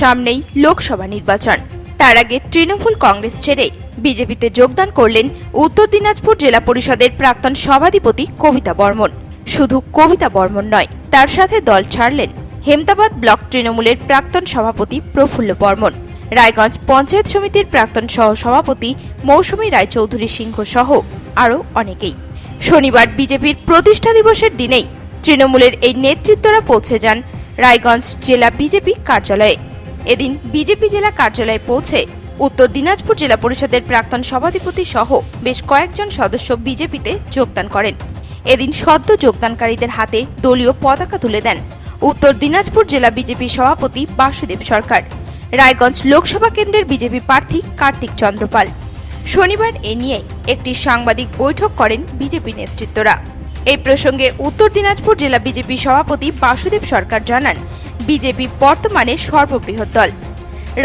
সামনেই লোকসভা নির্বাচন। তার আগে তৃণমূল কংগ্রেস ছেড়ে বিজেপিতে যোগদান করলেন উত্তর দিনাজপুর জেলা পরিষদের প্রাক্তন সভাধিপতি কবিতা বর্মন। শুধু কবিতা বর্মন নয় তার সাথে দল ছাড়লেন হেমদাবাদ ব্লক তৃণমূলের প্রাক্তন সভাপতি প্রফুল্ল বর্মন। রায়গঞ্জ পঞ্চায়েত সমিতির প্রাক্তন সহ সভাপতি মৌসুমী রায়চৌধুরী সিংহ সহ আরও অনেকেই। শনিবার বিজেপির প্রতিষ্ঠা দিবসের দিনেই তৃণমূলের এই নেতৃত্বরা পৌঁছে যান রায়গঞ্জ জেলা বিজেপি কার্যালয়ে। এদিন বিজেপি জেলা কার্যালয়ে পৌঁছে উত্তর দিনাজপুর জেলা পরিষদের প্রাক্তন সভাধিপতি সহ বেশ কয়েকজন সদস্য বিজেপিতে যোগদান করেন। এদিন সদ্য যোগদানকারীদের হাতে দলীয় পতাকা তুলে দেন উত্তর দিনাজপুর জেলা বিজেপি সভাপতি বাসুদেব সরকার। রায়গঞ্জ লোকসভা কেন্দ্রের বিজেপি প্রার্থী কার্তিক চন্দ্রপাল। শনিবার এ নিয়ে একটি সাংবাদিক বৈঠক করেন বিজেপি নেতৃত্বরা। এই প্রসঙ্গে উত্তর দিনাজপুর জেলা বিজেপি সভাপতি বাসুদেব সরকার জানান, বিজেপি বর্তমানে সর্ববৃহৎ দল।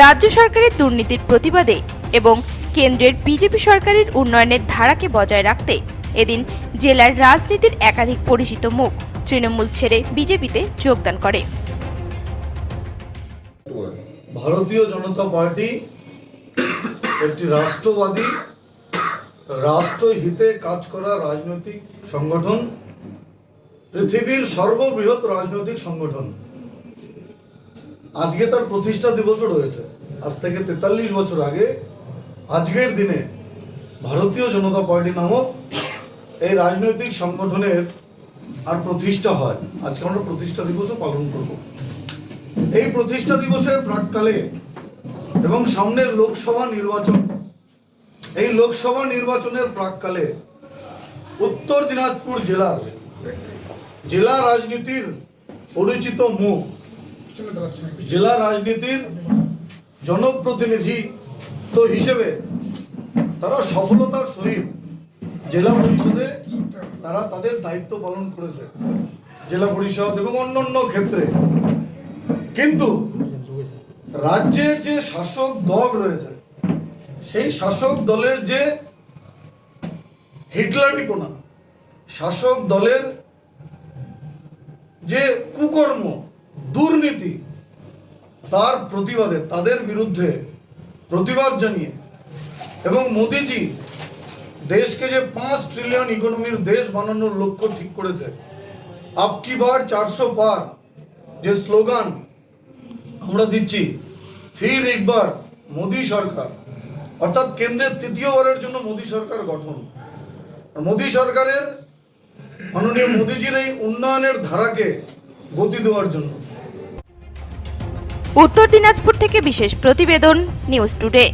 রাজ্য সরকারের দুর্নীতির প্রতিবাদে এবং কেন্দ্রের বিজেপি সরকারের উন্নয়নের ধারাকে বজায় রাখতে এদিন জেলার রাজনীতির একাধিক পরিচিত মুখ তৃণমূল ছেড়ে বিজেপিতে যোগদান করে। ভারতীয় জনতা পার্টি একটি রাষ্ট্রবাদী রাষ্ট্রহিতে কাজ করা রাজনৈতিক সংগঠন, পৃথিবীর সর্ববৃহৎ রাজনৈতিক সংগঠন। আজকে তার প্রতিষ্ঠা দিবসও রয়েছে। আজ থেকে তেতাল্লিশ বছর আগে, আজকের দিনে ভারতীয় জনতা পার্টি নামক এই রাজনৈতিক সংগঠনের আর প্রতিষ্ঠা হয়। আজকে আমরা প্রতিষ্ঠা দিবসও পালন করব। এই প্রতিষ্ঠা দিবসের প্রাককালে এবং সামনের লোকসভা নির্বাচন। এই লোকসভা নির্বাচনের প্রাককালে উত্তর দিনাজপুর জেলার জেলা রাজনীতির পরিচিত মুখ, জেলা রাজনীতির জনপ্রতিনিধি তো হিসেবে তারা সফলতার সহিত জেলা পরিষদে তারা তাদের দায়িত্ব পালন করেছে। জেলা পরিষদ এবং অন্যান্য ক্ষেত্রে। কিন্তু রাজ্যের যে শাসক দল রয়েছে, সেই শাসক দলের যে হিটলারিপনা শাসক দলের যে কুকর্ম, দুর্নীতি, তার প্রতিবাদে, তাদের বিরুদ্ধে প্রতিবাদ জানিয়ে এবং মোদিজি দেশকে যে পাঁচ ট্রিলিয়ন ইকোনমির দেশ বানানোর লক্ষ্য ঠিক করেছে, আপকি বার চারশো পার যে স্লোগান আমরা দিচ্ছি ফির একবার মোদী সরকার, অর্থাৎ কেন্দ্রের তৃতীয়বারের জন্য মোদী সরকার গঠন। মোদী সরকারের মাননীয় মোদীজির এই উন্নয়নের ধারাকে গতি দেওয়ার জন্য। উত্তর দিনাজপুর থেকে বিশেষ প্রতিবেদন নিউজ টুডে